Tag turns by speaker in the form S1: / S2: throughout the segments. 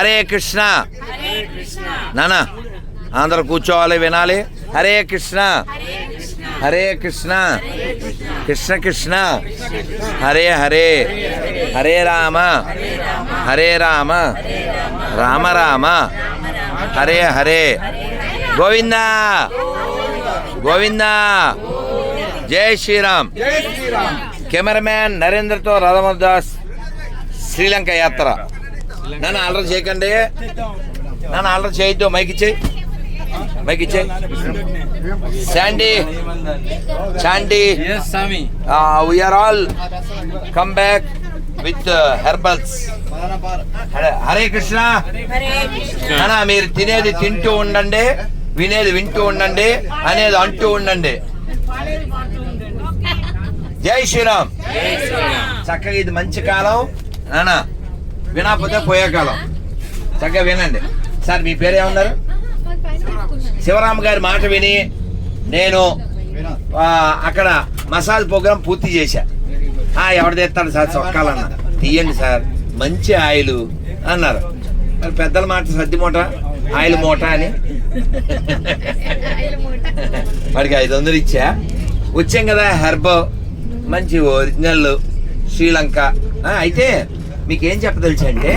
S1: హరే కృష్ణ. నానా అందరు కూర్చోవాలి వినాలి. హరే కృష్ణ. హరే కృష్ణ. కృష్ణ కృష్ణ. హరే హరే. హరే రామ. హరే రామ. రామ రామ. హరే హరే. గోవింద. గోవింద. జై శ్రీరామ్. కెమెరామ్యాన్ నరేంద్రతో దాస్ శ్రీలంక యాత్ర. నన్ను ఆర్డర్ చేయకండి. నన్ను ఆర్డర్ చేయొద్దు. మైక్ ఇచ్చేయి. మైక్ ఇచ్చేయి. Sandy. Sandy. We are all come back with herbals Hare Krishna. నాన్న మీరు తినేది తింటూ ఉండండి. వినేది వింటూ ఉండండి. అనేది అంటూ ఉండండి. జై శ్రీరామ్. చక్కగా ఇది మంచి కాలం. నానా వినకపోతే పోయే కాలం చక్కగా వినండి. సార్ మీ పేరు ఏమన్నారు? శివరామ్ గారి మాట విని నేను అక్కడ మసాజ్ ప్రోగ్రామ్ పూర్తి చేశా. ఆ, ఎవరు తెస్తాడు సార్? చొక్కాలన్న. తీయండి సార్. మంచి ఆయిల్ అన్నారు. మరి పెద్దల మాట సర్ది మూట? ఆయిల్ మూట అని. వాడికి ఐదు వందలు ఇచ్చా. వచ్చాం కదా హెర్బ్ మంచి ఒరిజినల్ శ్రీలంక. అయితే మీకు ఏం చెప్పదలిచి అంటే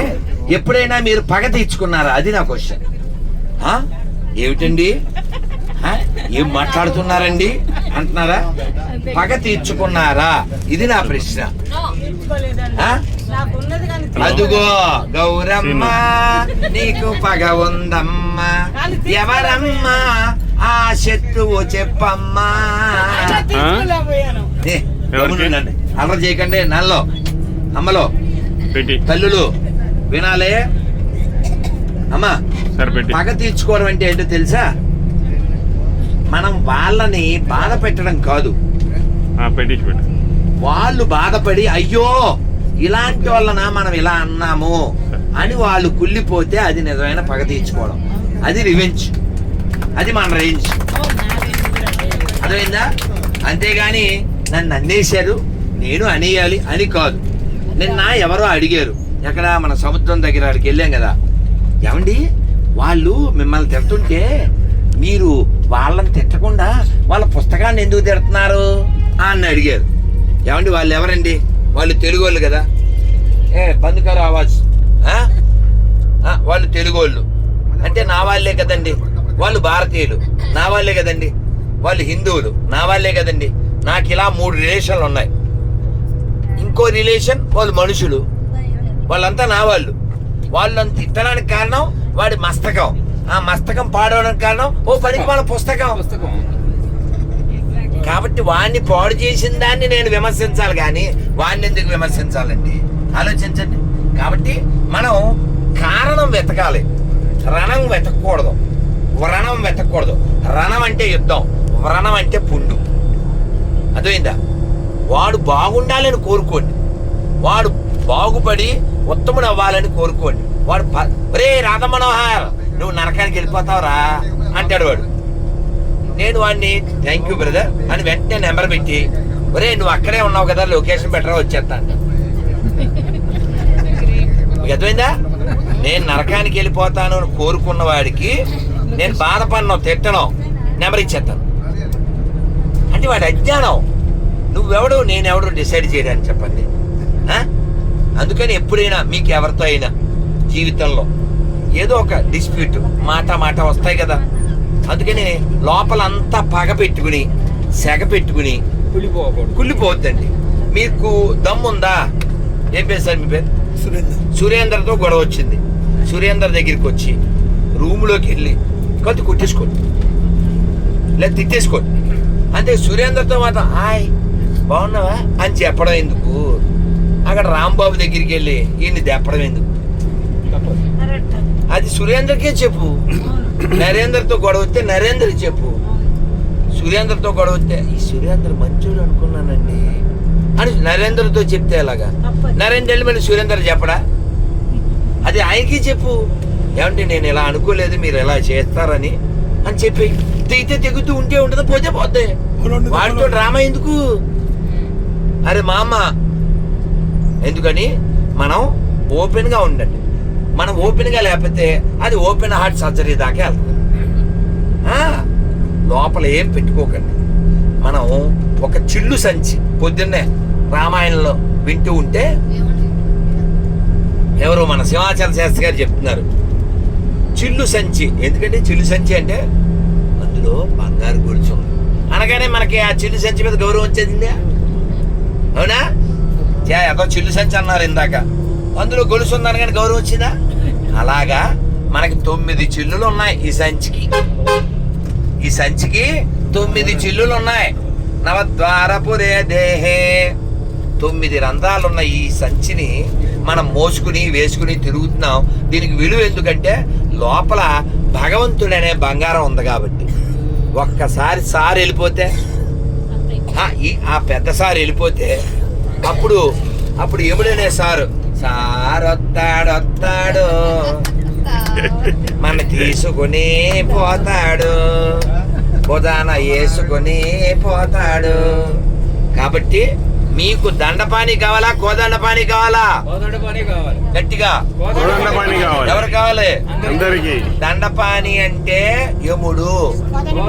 S1: ఎప్పుడైనా మీరు పగ తీర్చుకున్నారా? అది నా క్వశ్చన్? ఏమిటండి? ఏం మాట్లాడుతున్నారండి? అంటున్నారా? పగ తీర్చుకున్నారా? ఇది నా ప్రశ్న? అదుగో గౌరమ్మ నీకు పగ ఉందమ్మా. ఎవరమ్మా? ఆ శత్రువు చెప్పమ్మా. అల్లరి చేయకండి. నల్లో. అమ్మలో. తల్లులు వినాలే? అమ్మా పగ తీర్చుకోవడం అంటే ఏంటో తెలుసా? మనం వాళ్ళని బాధ పెట్టడం కాదు. వాళ్ళు బాధపడి అయ్యో ఇలాంటి వాళ్ళన మనం ఇలా అన్నాము? అని వాళ్ళు కుళ్ళిపోతే అది నిజమైన పగ తీర్చుకోవడం. అది రివెంజ్ అది మన రేంజ్ అర్థమైందా? అంతేగాని నన్ను అన్నేశారు నేను అనేయాలి అని కాదు. నిన్న ఎవరో అడిగారు ఎక్కడ మన సముద్రం దగ్గర అక్కడికి వెళ్ళాం కదా. ఏమండి? వాళ్ళు మిమ్మల్ని తిడుతుంటే మీరు వాళ్ళని తిట్టకుండా వాళ్ళ పుస్తకాన్ని ఎందుకు తిడుతున్నారు అని అడిగారు. ఏమండి వాళ్ళు ఎవరండి? వాళ్ళు తెలుగు వాళ్ళు కదా. ఏ బంధుకారు ఆవాజ్. వాళ్ళు తెలుగు వాళ్ళు అంటే నా వాళ్ళే కదండి. వాళ్ళు భారతీయులు. నా వాళ్ళే కదండి. వాళ్ళు హిందువులు. నా వాళ్ళే కదండి. నాకు ఇలా మూడు రిలేషన్లు ఉన్నాయి. ఇంకో రిలేషన్ వాళ్ళు మనుషులు. వాళ్ళంతా నా వాళ్ళు. వాళ్ళని తిట్టడానికి కారణం వాడి మస్తకం. ఆ మస్తకం పాడవడానికి కారణం ఓ పనికి మన పుస్తకం. కాబట్టి వాడిని పాడు చేసిన దాన్ని నేను విమర్శించాలి కానీ వాడిని ఎందుకు విమర్శించాలండి? ఆలోచించండి. కాబట్టి మనం కారణం వెతకాలి. రణం వెతకూడదు. వ్రణం వెతకూడదు. రణం అంటే యుద్ధం. వ్రణం అంటే పుండు. అర్థమైందా? వాడు బాగుండాలని కోరుకోండి. వాడు బాగుపడి ఉత్తముడు అవ్వాలని కోరుకోండి. వాడు రే రాధమనోహర్ రాధ నువ్వు నరకానికి వెళ్ళిపోతావురా అంటాడు వాడు. నేను వాడిని థ్యాంక్ యూ బ్రదర్ అని వెంటనే నెంబర్ పెట్టి ఒరే నువ్వు అక్కడే ఉన్నావు కదా లొకేషన్ బెటర్ వచ్చేస్తా అంట అర్థమైందా? నేను నరకానికి వెళ్ళిపోతాను అని కోరుకున్న వాడికి నేను బాధపడను తిట్టను నెంబర్ ఇచ్చేస్తాను. అంటే వాడి అజ్ఞానం. నువ్వెవడు నేనెవడు డిసైడ్ చేయడానికి చెప్పండి? అందుకని ఎప్పుడైనా మీకు ఎవరితో అయినా జీవితంలో ఏదో ఒక డిస్ప్యూట్ మాట మాట వస్తాయి కదా. అందుకని లోపలంతా పగ పెట్టుకుని సెగ పెట్టుకుని
S2: కుళ్ళిపోకూడదు.
S1: కుళ్ళిపోవద్దండి. మీకు దమ్ముందా? ఏం పేరు సార్ మీ పేరు? సురేందర్తో గొడవ వచ్చింది. సురేందర్ దగ్గరికి వచ్చి రూమ్లోకి వెళ్ళి కొద్ది కుట్టేసుకోండి. లేదా తిట్టేసుకోండి. అంతే సురేందర్తో మాత్రం హాయ్ బాగున్నావా? అని చెప్పడం ఎందుకు? అక్కడ రాంబాబు దగ్గరికి వెళ్ళి ఈయన్ని దెప్పడం ఎందుకు? అది సురేందర్కే చెప్పు. నరేందర్తో గొడవ వస్తే నరేందర్కి చెప్పు. సురేందర్తో గొడవ వస్తే ఈ సురేందర్ మంచోడు అనుకున్నానండి. అని నరేందర్తో చెప్తే ఎలాగా? నరేంద్ర వెళ్ళి మళ్ళీ సురేందర్ చెప్పడా? అది ఆయనకి చెప్పు. ఏమంటే నేను ఇలా అనుకోలేదు మీరు ఇలా చేస్తారని. అని చెప్పి తెగితే తెగుతూ ఉంటే ఉంటుంది పోతే పోతే వాడితో డ్రామా ఎందుకు? అరే మామ ఎందుకని? మనం ఓపెన్గా ఉండండి. మనం ఓపెన్గా లేకపోతే అది ఓపెన్ హార్ట్ సర్జరీ దాకా వెళ్తుంది. లోపల ఏం పెట్టుకోకండి. మనం ఒక చిల్లు సంచి పొద్దున్నే రామాయణంలో వింటూ ఉంటే ఎవరు మన సింహాచల శాస్త్రి గారు చెప్తున్నారు. చిల్లు సంచి. ఎందుకంటే చిల్లు సంచి అంటే? అందులో బంగారు గొలుసు అనగానే మనకి ఆ చిల్లు సంచి మీద గౌరవం వచ్చేసింది? అవునా? చే ఏదో చిల్లు సంచి అన్నారు ఇందాక. అందులో గొలుసు ఉందని కానీ గౌరవం వచ్చిందా? అలాగా. మనకి తొమ్మిది చిల్లులు ఉన్నాయి ఈ సంచికి. ఈ సంచికి తొమ్మిది చిల్లులు ఉన్నాయి. నవద్వారపురే దేహే. తొమ్మిది రంధ్రాలు ఉన్న ఈ సంచిని. మనం మోసుకుని వేసుకుని తిరుగుతున్నాం. దీనికి విలువ ఎందుకంటే లోపల భగవంతుడనే బంగారం ఉంది కాబట్టి. ఒక్కసారి సార్ వెళ్ళిపోతే ఆ, ఈ ఆ పెద్ద సారు వెళ్ళిపోతే అప్పుడు అప్పుడు ఎముడనే సారు సార్ వస్తాడు వస్తాడు మన తీసుకుని పోతాడు బుధాన వేసుకుని పోతాడు. కాబట్టి మీకు దండపాని కావాలా? కోదండపాని కావాలా? గట్టిగా.
S3: కావాలి.
S1: ఎవరు కావాలి?
S3: అందరికి.
S1: దండపాని అంటే యముడు.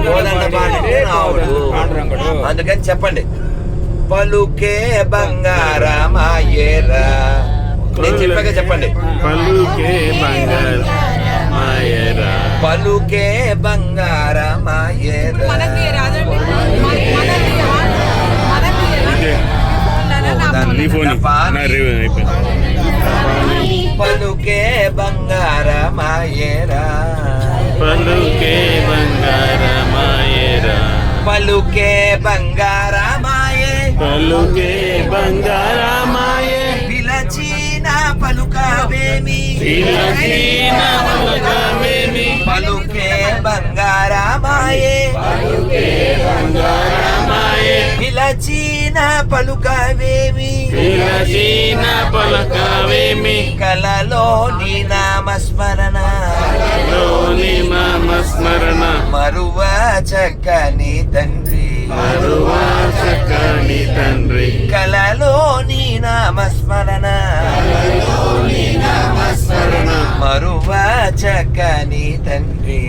S1: కోదండపాని అంటే రావుడు అందుకని చెప్పండి. పలుకే బంగారమాయేరా. నేను చెప్పాక చెప్పండి.
S3: పలుకే బంగారు మాయరా
S1: పలుకే బంగారమాయేరా.
S3: నీ ఫోన్.
S1: పలుకే బంగారమాయేరా.
S3: పలుకే బంగార మాయరా
S1: పలుకే బంగారమాయే.
S3: పలుకే బంగార మాయే
S1: పిలచిన పలుకవేమి.
S3: పిలచిన పలుకవేమి.
S1: పలుకే బంగారమాయే.
S3: మాయే
S1: పిలచిన పలుకవేమి?
S3: పిలచిన పలకవేమి?
S1: కలలో నీ నామస్మరణ.
S3: లోని మామ స్మరణ
S1: మరువ చక్కని తండ్రి
S3: చక్కని తండ్రి.
S1: కలలో నీ నామస్మరణ.
S3: స్మరణ
S1: మరువ చక్కని తండ్రి.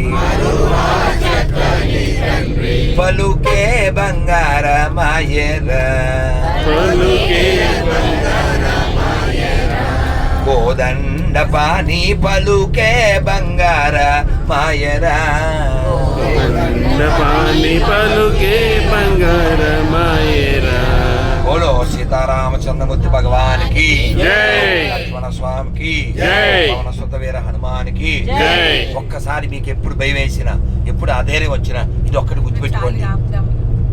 S1: పలుకే బంగారమాయర
S3: పలుకే
S1: కోదండ పాని పలుకే బంగార మాయరా
S3: పాని పలుకే బంగార మాయరా
S1: బోలో సీతారామచంద్రమూర్తి భగవానికి. లక్ష్మణ స్వామికి. పవన సుత వీర హనుమానికి
S3: జై.
S1: ఒక్కసారి మీకు ఎప్పుడు భయం వేసినా ఎప్పుడు అధైర్యం వచ్చినా ఇది ఒక్కటి గుర్తుపెట్టుకోండి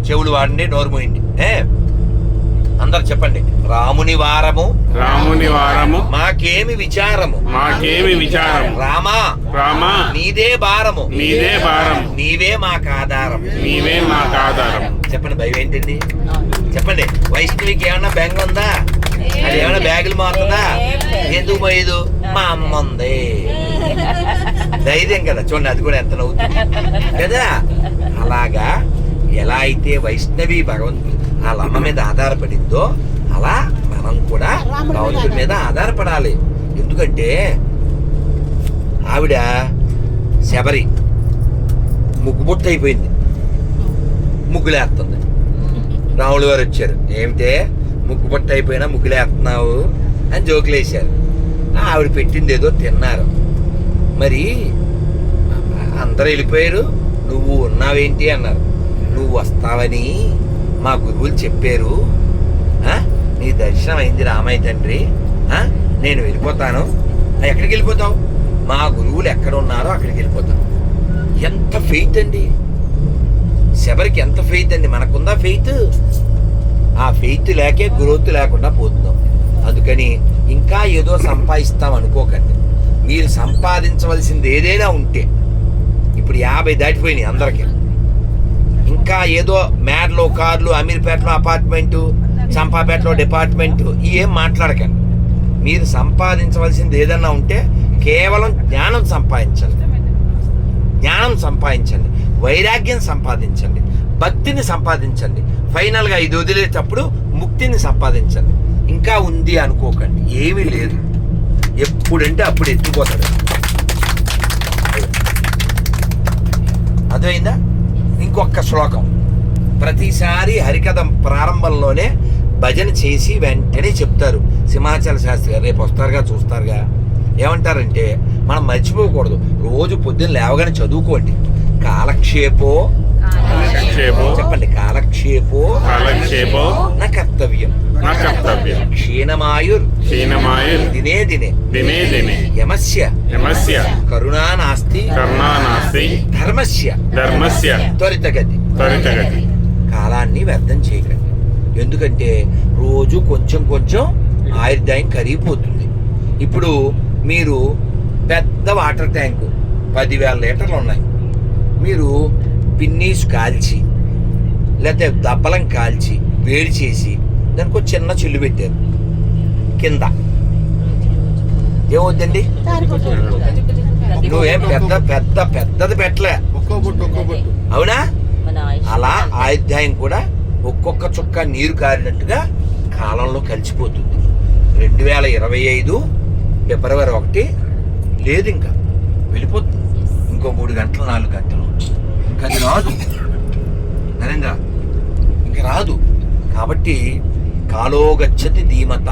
S1: చెవులు వాడండి నోరు మూయండి ఏ అందరు చెప్పండి. రాముని వారము.
S3: రాముని వారము.
S1: మాకేమి విచారము.
S3: మాకేమి విచారం
S1: రామా.
S3: రామా.
S1: నీదే భారము.
S3: నీదే భారం
S1: నీవే మాకు ఆధారం
S3: నీవే మాకు ఆధారం
S1: చెప్పండి భయం ఏంటండి? చెప్పండి వైష్ణవికి ఏమన్నా బెంగ ఉందా? అది ఏమైనా బ్యాగులు మారుతుందా? ఎందుకు పోయేదు? మా అమ్మ ఉంది. ధైర్యం కదా చూడండి అది కూడా ఎంత నవ్వుతుంది. కదా? అలాగా ఎలా అయితే వైష్ణవి భగవంతుడు వాళ్ళ అమ్మ మీద ఆధారపడిందో అలా మనం కూడా భగవంతుడి మీద ఆధారపడాలి. ఎందుకంటే ఆవిడ శబరి ముగ్గుబుట్ట అయిపోయింది. ముగ్గులేస్తుంది రాములు గారు వచ్చారు. ఏమిటే? ముగ్గు బుట్ట అయిపోయినా ముగ్గులేస్తున్నావు అని జోకులు వేశారు ఆవిడ పెట్టింది ఏదో తిన్నారు. మరి అందరూ వెళ్ళిపోయారు. నువ్వు ఉన్నావేంటి అన్నారు. నువ్వు వస్తావని మా గురువులు చెప్పారు. నీ దర్శనం అయింది రామయ్య తండ్రి. నేను వెళ్ళిపోతాను. ఎక్కడికి వెళ్ళిపోతావు? మా గురువులు ఎక్కడ ఉన్నారో అక్కడికి వెళ్ళిపోతాను ఎంత ఫెయిత్ అండి? శబరికి ఎంత ఫెయిత్ అండి? మనకుందా ఫెయిత్ ఆ ఫెయిత్ లేకే గ్రోత్ లేకుండా పోతున్నాం. అందుకని ఇంకా ఏదో సంపాదిస్తాం అనుకోకండి. మీరు సంపాదించవలసింది ఏదైనా ఉంటే. ఇప్పుడు యాభై దాటిపోయినాయి అందరికీ. ఇంకా ఏదో మేడలో కార్లు అమీర్పేటలో అపార్ట్మెంటు చంపాపేటలో డిపార్ట్మెంటు ఏం మాట్లాడకండి. మీరు సంపాదించవలసింది ఏదన్నా ఉంటే కేవలం జ్ఞానం సంపాదించండి. జ్ఞానం సంపాదించండి. వైరాగ్యం సంపాదించండి. భక్తిని సంపాదించండి. ఫైనల్గా ఇది వదిలేటప్పుడు ముక్తిని సంపాదించండి. ఇంకా ఉంది అనుకోకండి. ఏమీ లేదు. ఎప్పుడంటే అప్పుడు ఎత్తిపోతాడు అర్థమైందా? ఇంకొక శ్లోకం. ప్రతిసారి హరికథం ప్రారంభంలోనే భజన చేసి వెంటనే చెప్తారు. సింహాచల శాస్త్రి గారు రేపు వస్తారుగా చూస్తారుగా. ఏమంటారంటే మనం మర్చిపోకూడదు. రోజు పొద్దున్న లేవగానే చదువుకోండి. కాలక్షేపో
S3: కాలక్షేపో.
S1: చెప్పండి కాలక్షేపో.
S3: కాలక్షేపో.
S1: నా కర్తవ్యం.
S3: నా కర్తవ్యం.
S1: క్షీణమాయుర్.
S3: క్షీణమాయుర్.
S1: దినే దినే.
S3: దినే దినే.
S1: యమస్య.
S3: యమస్య.
S1: కరుణా నాస్తి
S3: కరుణా నాస్తి
S1: ధర్మస్య.
S3: ధర్మస్య.
S1: త్వరితగతి.
S3: త్వరితగతి.
S1: కాలాన్ని వ్యర్థం చేయకండి. ఎందుకంటే రోజు కొంచెం కొంచెం ఆయుర్దాయం కరిగిపోతుంది. ఇప్పుడు మీరు పెద్ద వాటర్ ట్యాంకు పదివేల లీటర్లు ఉన్నాయి. మీరు పిన్నీస్ కాల్చి లేకపోతే దప్పలం కాల్చి వేడి చేసి దానికి ఒక చిన్న చిల్లు పెట్టారు. కింద. ఏమవుద్దండి నువ్వేం పెద్ద పెద్ద పెద్దది పెట్టలే. అవునా? అలా ఆయుధ్యాయం కూడా ఒక్కొక్క చుక్క నీరు కారినట్టుగా కాలంలో కలిసిపోతుంది. రెండు వేల ఇరవై ఐదు ఫిబ్రవరి ఒకటి లేదు ఇంకా. వెళ్ళిపోతుంది. ఇంకో మూడు గంటలు నాలుగు గంటలు ఇంకా అది రాదు. నరేంద్ర ఇంకా రాదు. కాబట్టి కాలో గచ్చతి ధీమత.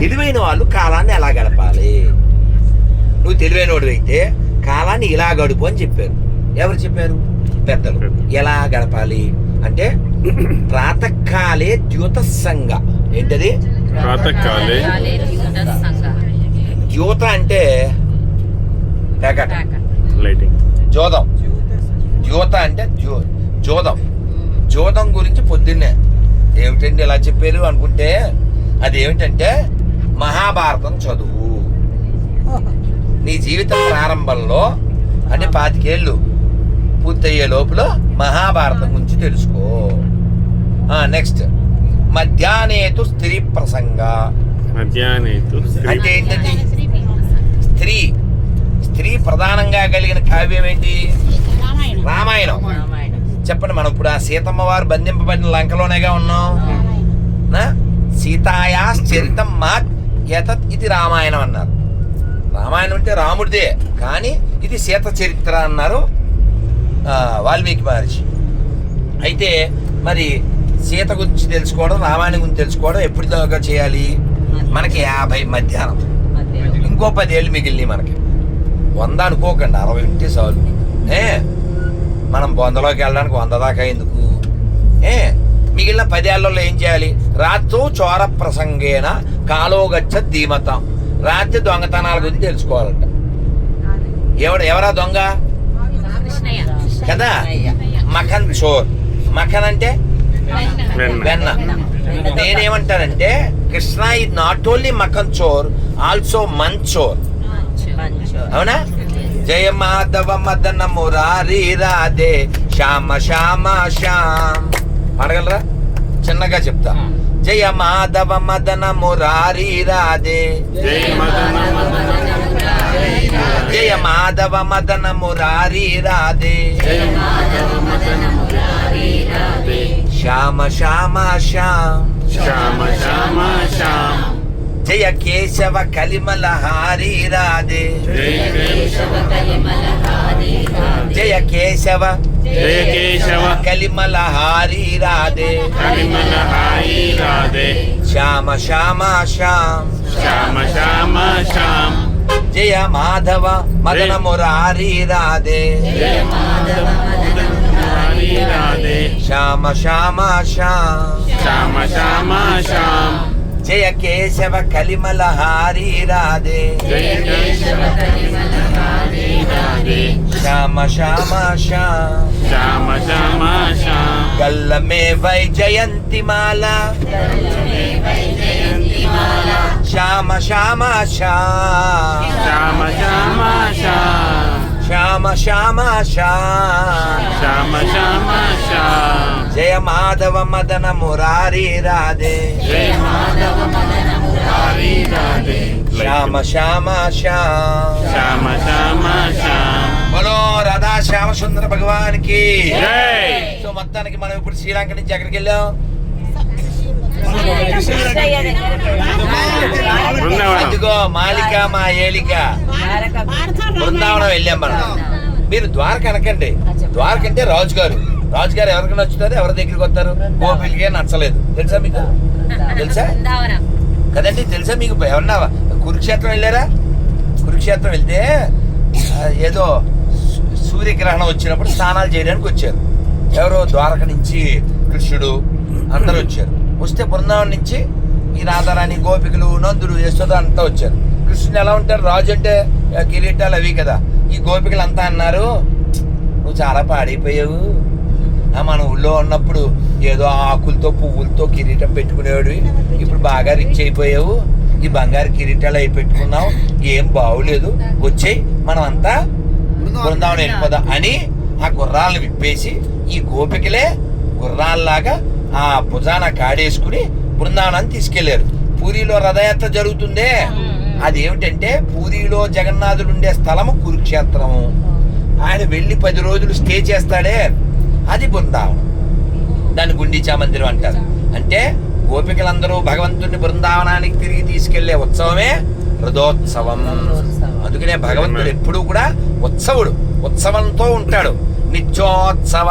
S1: తెలివైన వాళ్ళు కాలాన్ని ఎలా గడపాలి? నువ్వు తెలివైనోడు అయితే కాలాన్ని ఇలా గడుపు అని చెప్పారు. ఎవరు చెప్పారు? పెద్దలు. ఎలా గడపాలి? అంటే ప్రాతకాలే ద్యూత సంఘ ఏంటది?
S3: ప్రాతకాలే
S1: ద్యూత అంటే
S3: లైటింగ్
S1: జోదం. ద్యూత అంటే జో జోదం జోదం గురించి పొద్దున్నే. ఏమిటండి ఇలా చెప్పారు అనుకుంటే అది ఏమిటంటే మహాభారతం చదువు. నీ జీవితం ప్రారంభంలో అంటే పాతికేళ్ళు పూర్తయ్యే లోపల మహాభారతం గురించి తెలుసుకో. నెక్స్ట్. మధ్యాహ్నేతు స్త్రీ ప్రసంగ. అంటే ఏంటండి? స్త్రీ. స్త్రీ ప్రధానంగా కలిగిన కావ్యం ఏంటి? రామాయణం. చెప్పండి మనం ఇప్పుడు ఆ సీతమ్మ వారు బంధింపబడిన లంకలోనేగా ఉన్నాం? సీతాయా చరితం మాత్ యతత్ ఇది రామాయణం అన్నారు. రామాయణం అంటే రాముడిదే కానీ ఇది సీత చరిత్ర అన్నారు వాల్మీకి మహర్షి. అయితే మరి సీత గురించి తెలుసుకోవడం రామాయణం గురించి తెలుసుకోవడం ఎప్పుడు దాకా చేయాలి మనకి యాభై మధ్యాహ్నం. ఇంకో పదేళ్ళు మిగిలినాయి మనకి. వంద అనుకోకండి అరవై ఉంటే చాలు. ఏ? మనం వందలోకి వెళ్ళడానికి వంద దాకా ఎందుకు? ఏ మిగిలిన పదేళ్ళలో ఏం చేయాలి? రాత్రు చోర ప్రసంగేన కాలోగచ్చ ధీమతం. రాత్రి దొంగతనాల గురించి తెలుసుకోవాలంట. ఎవడు ఎవరా దొంగ? కదా? మఖన్ చోర్. మఖన్ అంటే?
S3: వెన్న.
S1: వెన్న. నేనేమంటానంటే కృష్ణ ఇది not only Makhan Chor also Man Chor. అవునా? జయ మాధవ మదన మురారి రాధే. శ్యామ శ్యామ శ్యామ్. పాడగలరా? చిన్నగా చెప్తా. జయ మాధవ మదన మురారి రాధే.
S3: జై మదన మదన
S1: జయ మాధవ మదన మురారి రాధే.
S3: జై మాధవ మదన మురారి రాధే.
S1: శ్యామ శ్యామ శ్యామ్.
S3: శ్యామ శ్యామ శ్యామ.
S1: జయ కేశవ కలిమల హారి రాధే. జయ కేశవ
S3: జయ కేశవ
S1: కలిమల హారి రాధే.
S3: కలిమల హారి రాధే
S1: శ్యామ శ్యామ శ్యామ.
S3: శ్యామ శ్యామ శ్యామ
S1: జయ మాధవ మదన మురారి రాధే
S3: జయ మాధవ మదన మురారి రాధే.
S1: శ్యామ శ్యామ శ్యామ.
S3: శ్యామ శ్యామ శ్యామ.
S1: జయ కేశవ కలిమల హారి రాధే.
S3: జయ కేశవ కలిమల హాయి రాధే.
S1: శ్యామ శ్యామ శ్యామ్.
S3: శ్యామ శ్యామ శ్యామ.
S1: గల్ల మే వై జయంతి మాల. శ్యామ శ్యామ. శ్యామ్
S3: శ్యామ శ్యామ. శ్యామ
S1: శ్యామ శ్యామ శ్యామ్ జయ మాధవ మదన మురారి రాధే.
S3: జయ మాధవ మదన మురారి రాధే.
S1: శ్యామ శ్యామ శ్యామ్
S3: శ్యామ శ్యామ
S1: బలో రాధా శ్యామ సుందర భగవానికి సో మొత్తానికి మనం ఇప్పుడు శ్రీలంక నుంచి ఎక్కడికి వెళ్ళాం? అదిగో మాలిక మా ఏలిక. బృందావనం వెళ్ళాం మనం. మీరు ద్వారక అనకండి ద్వారక అంటే రాజుగారు రాజుగారు ఎవరికి నచ్చుతారు? ఎవరి దగ్గరికి వస్తారు? గోపిలకే నచ్చలేదు. తెలుసా మీకు? తెలుసా? కదండి తెలుసా మీకు? ఎవరన్నా కురుక్షేత్రం వెళ్ళారా? కురుక్షేత్రం వెళ్తే ఏదో సూ- సూర్యగ్రహణం వచ్చినప్పుడు స్నానాలు చేయడానికి వచ్చారు. ఎవరో ద్వారక నుంచి కృష్ణుడు అందరూ వచ్చారు. వస్తే బృందావనం నుంచి ఈ రాధారాణి గోపికలు నందుడు యశోద అంతా వచ్చారు. కృష్ణుడు ఎలా ఉంటారు రాజు అంటే కిరీటాలు అవి కదా. ఈ గోపికలు అంతా అన్నారు నువ్వు చాలా పాడైపోయావు. ఆ, మన ఊళ్ళో ఉన్నప్పుడు ఏదో ఆకులతో పువ్వులతో కిరీటం పెట్టుకునేవాడు ఇప్పుడు బాగా రిచ్ అయిపోయావు. ఈ బంగారు కిరీటాలు అవి పెట్టుకున్నావు. ఏం బాగులేదు. వచ్చేయి మనం అంతా బృందావనం వెళ్ళిపోదాం అని ఆ గుర్రాలను విప్పేసి ఈ గోపికలే గుర్రాల్లాగా ఆ భుజాన కాడేసుకుని బృందావనాన్ని తీసుకెళ్ళారు. పూరిలో రథయాత్ర జరుగుతుందే. అది ఏమిటంటే పూరిలో జగన్నాథుడు ఉండే స్థలము కురుక్షేత్రము. ఆయన వెళ్ళి పది రోజులు స్టే చేస్తాడే. అది బృందావనం. దాన్ని గుండీచా మందిరం అంటారు. అంటే గోపికలందరూ భగవంతుని బృందావనానికి తిరిగి తీసుకెళ్ళే ఉత్సవమే రథోత్సవం. అందుకనే భగవంతుడు ఎప్పుడూ కూడా ఉత్సవుడు ఉత్సవంతో ఉంటాడు. నిత్యోత్సవ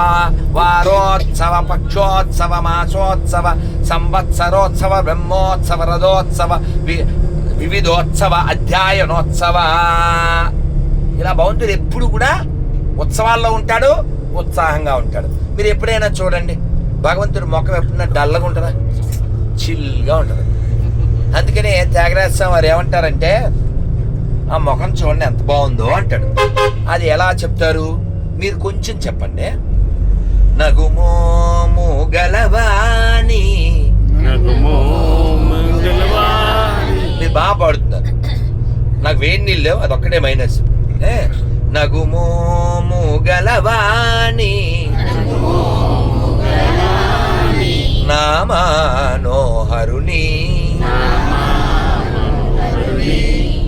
S1: వారోత్సవ పక్షోత్సవ మాసోత్సవ సంవత్సరోత్సవ బ్రహ్మోత్సవ రథోత్సవ వి- వివిధోత్సవ అధ్యయనోత్సవ ఇలా భగవంతుడు ఎప్పుడు కూడా ఉత్సవాల్లో ఉంటాడు ఉత్సాహంగా ఉంటాడు. మీరు ఎప్పుడైనా చూడండి భగవంతుడు ముఖం ఎప్పుడైనా డల్లగా ఉంటుందా? చిల్గా ఉంటుంది. అందుకని త్యాగరాజ స్వామి వారు ఏమంటారంటే ఆ ముఖం చూడండి ఎంత బాగుందో అంటాడు. అది ఎలా చెప్తారు? మీరు కొంచెం చెప్పండి. నగుమోము గలవాణి మీరు బాగా పాడుతున్నారు. నాకు వేడి నీళ్ళు లేవు అదొక్కటే మైనస్? నగుమోము గలవాణి సూరుని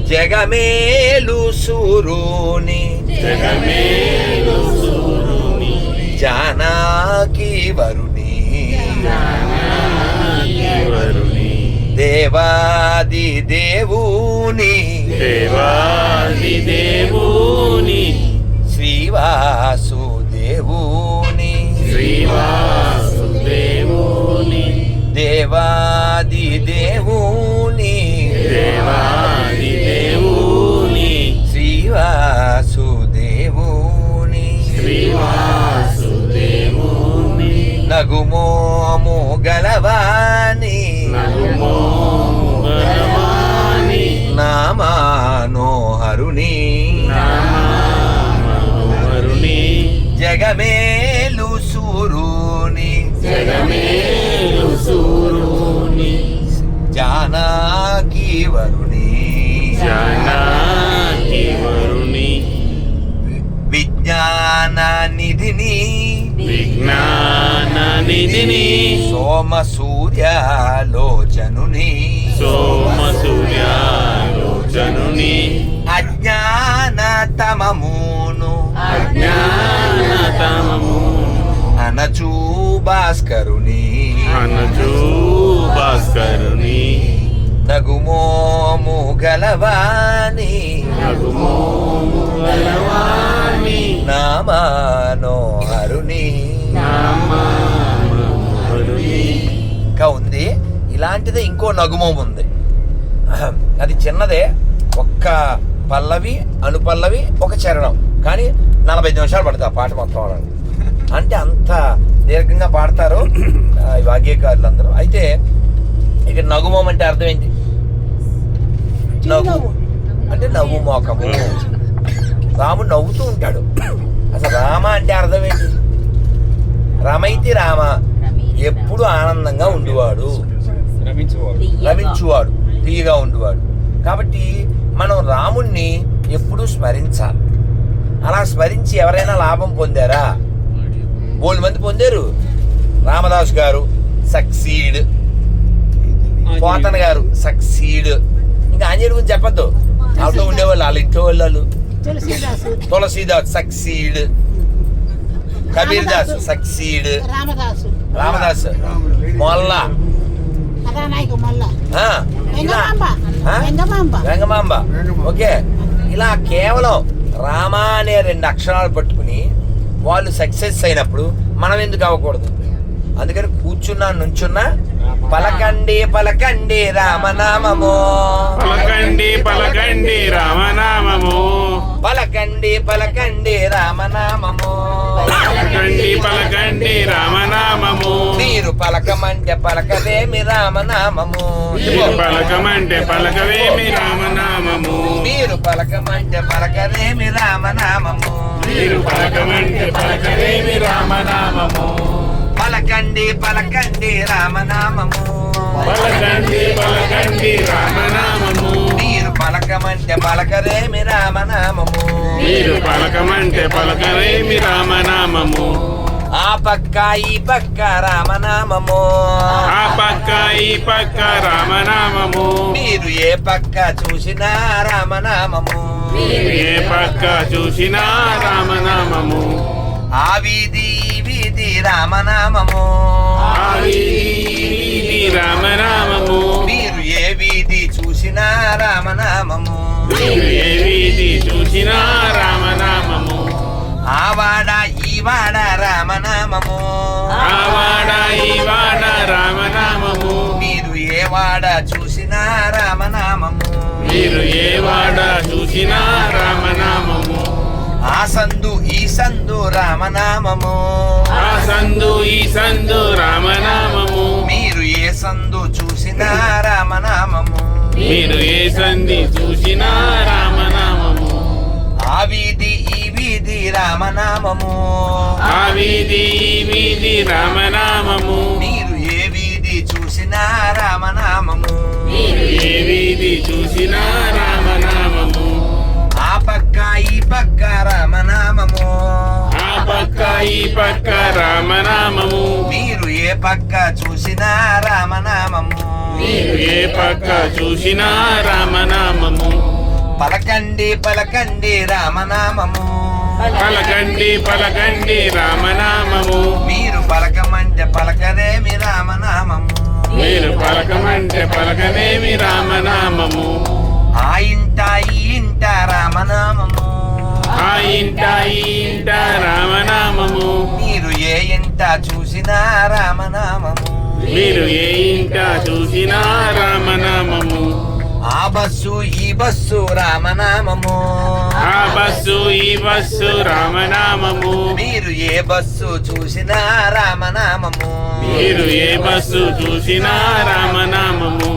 S3: జగమేలు సూరుని.
S1: జానాకి వరుణి.
S3: వరుణి
S1: దేవాది దేవుని.
S3: దేవాది దేవుని.
S1: శ్రీవాసుదేవుని.
S3: శ్రీవాసుదేవుని.
S1: దేవాది దేవుని నగుమోము జగమేలు సూరుని.
S3: జగమేలు సూరుని.
S1: జానాకి వరుణి. నిధిని సోమ సూర్యాలోచనుని
S3: సోమ సూర్యాలోచనుని
S1: అజ్ఞాన తమమును
S3: అజ్ఞానతమము
S1: అనచూ భాస్కరుని.
S3: అనచూ భాస్కరుని.
S1: నగుమోము గలవాని
S3: నగుమోము గలవాణి
S1: నామానోహరుని. ఉంది ఇలాంటిదే ఇంకో నగుమం ఉంది. అది చిన్నదే ఒక్క పల్లవి అనుపల్లవి ఒక చరణం. కానీ నలభై ఐదు నిమిషాలు పడుతుంది ఆ పాట మొత్తం అవడానికి అంటే అంత దీర్ఘంగా పాడతారు ఈ వాగ్గేయకారులు అందరూ అయితే ఇక్కడ నగుమం అంటే అర్థం ఏంటి నవ్వు. అంటే నవ్వు మోకము. రాముడు నవ్వుతూ ఉంటాడు. అసలు రామ అంటే అర్థం ఏంటి రమైతి రామ. ఎప్పుడు ఆనందంగా ఉండేవాడు. రమించువాడు. తీయగా. ఉండువాడు. కాబట్టి మనం రాముణ్ణి ఎప్పుడూ స్మరించాలి. అలా స్మరించి ఎవరైనా లాభం పొందారా? బోల్డ్ మంది పొందారు. రామదాస్ గారు సక్సీడ్. పోతన గారు సక్సీడ్. ఇంకా ఆంజనేయుడి గురించి చెప్పొద్దు. వాళ్ళతో ఉండేవాళ్ళు వాళ్ళ ఇంట్లో వాళ్ళు
S4: Tulsidas.
S1: Tulsidas succeed. Kabir Das succeed.
S4: Ramdas.
S1: Ramdas. Molla.
S2: Vengamamba.
S1: Okay. ఇలా కేవలం రామ అనే రెండు అక్షరాలు పట్టుకుని వాళ్ళు సక్సెస్ అయినప్పుడు మనం ఎందుకు అవ్వకూడదు? అందుకని కూర్చున్నా నుంచున్నా పలకండి పలకండి రామనామము.
S3: పలకండి పలకండి రామనామము.
S1: పలకండి పలకండి రామనామము.
S3: పలకండి పలకండి రామనామము.
S1: మీరు పలకమంటే పలకవేమి రామనామము.
S3: మీరు పలకమంటే పలకవేమి రామనామము.
S1: మీరు పలకమంటే పలకవేమి రామనామము.
S3: మీరు పలకమంటే పలకవేమి రామనామము.
S1: పలకండి పలకండి రామనామము.
S3: పలకండి పలకండి రామనామము.
S1: మీరు పలకమంటే పలకరేమి రామనామము.
S3: మీరు పలకమంటే పలకవేమి రామనామము.
S1: ఆ పక్క ఈ పక్క రామనామము.
S3: ఆ పక్క ఈ పక్క రామనామము.
S1: మీరు ఏ పక్క చూసినా రామనామము.
S3: మీరు ఏ పక్క చూసినా రామనామము.
S1: ఆ వీధి వీధి రామనామము
S3: రామనామము.
S1: మీరు ఏ వీధి చూసినా రామనామము.
S3: ఏ వీధి చూసినా రామనామము.
S1: ఆ వాడ ఈ వాడ రామనామము.
S3: ఆ వాడ ఈ వాడ రామనామము.
S1: మీరు ఏ వాడ చూసినా రామనామము.
S3: మీరు ఏ వాడ చూసినా రామనామము.
S1: ఆ సందు రామనామము.
S3: ఆ సందు ఈ సందు రామనామము.
S1: మీరు ఏ సందు చూసినా రామనామము.
S3: మీరు ఏ సంధి చూసినా రామనామము.
S1: ఆ వీధి ఈ వీధి రామనామము.
S3: ఆ వీధి ఈ వీధి రామనామము.
S1: మీరు ఏ వీధి చూసినా రామనామము.
S3: మీరు ఏ వీధి చూసినా రామనామము.
S1: పక్క రామనామము.
S3: ఆ పక్క ఈ పక్క రామనామము.
S1: మీరు ఏ పక్క చూసినా రామనామము.
S3: మీరు ఏ పక్క చూసినా రామనామము.
S1: పలకండి పలకండి రామనామము.
S3: పలకండి పలకండి రామనామము.
S1: మీరు పలకమంటే పలకరేమి రామనామము.
S3: మీరు పలకమంటే పలకనేమి రామనామము.
S1: ఆ ఇంట ఈ ఇంట రామనామము.
S3: ఆ ఇంట ఇంట రామనామము.
S1: మీరు ఏ ఇంట చూసినా రామనామము.
S3: మీరు ఏ ఇంట చూసినా రామనామము.
S1: ఆ బస్సు ఈ బస్సు రామనామము.
S3: ఆ బస్సు ఈ బస్సు రామనామము.
S1: మీరు ఏ బస్సు చూసినా రామనామము.
S3: మీరు ఏ బస్సు చూసినా రామనామము.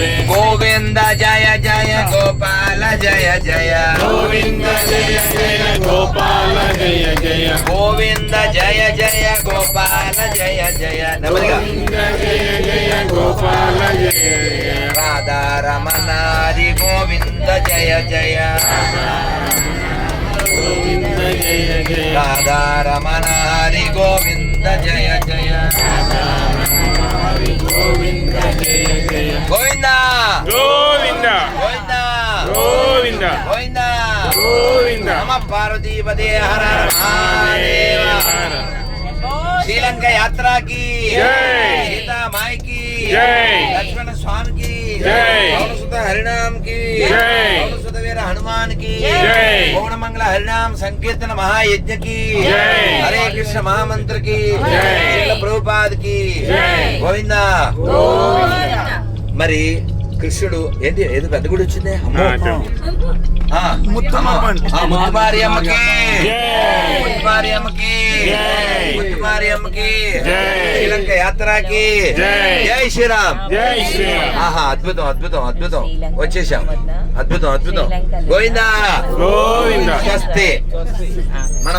S1: గోవింద జయ జయ గోపాల జయ జయ.
S3: గోవింద జయ జయ గోపాల జయ జయ.
S1: గోవింద జయ జయ గోపాల జయ జయ.
S3: గోవింద జయ జయ గోపాల జయ జయ.
S1: రాధారమణారి గోవింద జయ జయ.
S3: గోవింద జయ జయ.
S1: రాధారమణారి గోవింద జయ జయ.
S3: గోవింద జయ జయ.
S1: గోవింద.
S3: గోవింద.
S1: గోవింద.
S3: గోవింద.
S1: నమ పార్వతీపదే హర మహాదేవ. శ్రీలంక యాత్రకి. సీతా మాయకి. లక్ష్మణ స్వామికి. పౌరసుత
S3: హరినామ్కి.
S1: పౌరసుత వీర
S3: హనుమాన్కి.
S1: పౌర్ణమంగళ హరినామ్ సంకీర్తన మహాయజ్ఞ కి. హరే కృష్ణ మహామంత్ర కి.
S3: ప్రభుపాద్కి.
S1: గోవింద. మరి కృష్ణుడు ఏంటి ఏదో పెద్ద గుడి వచ్చింది? ముత్తుమారి అమ్మకి. ముత్తుమారి అమ్మకి. ముత్తుమారి అమ్మకి. శ్రీలంక యాత్రకి.
S3: జై.
S1: జై శ్రీరామ్.
S3: జై శ్రీరామ్.
S1: ఆహా అద్భుతం అద్భుతం అద్భుతం. వచ్చేసాం. అద్భుతం అద్భుతం. గోవిందా.
S3: గోవింద.
S1: స్వస్తి. మనం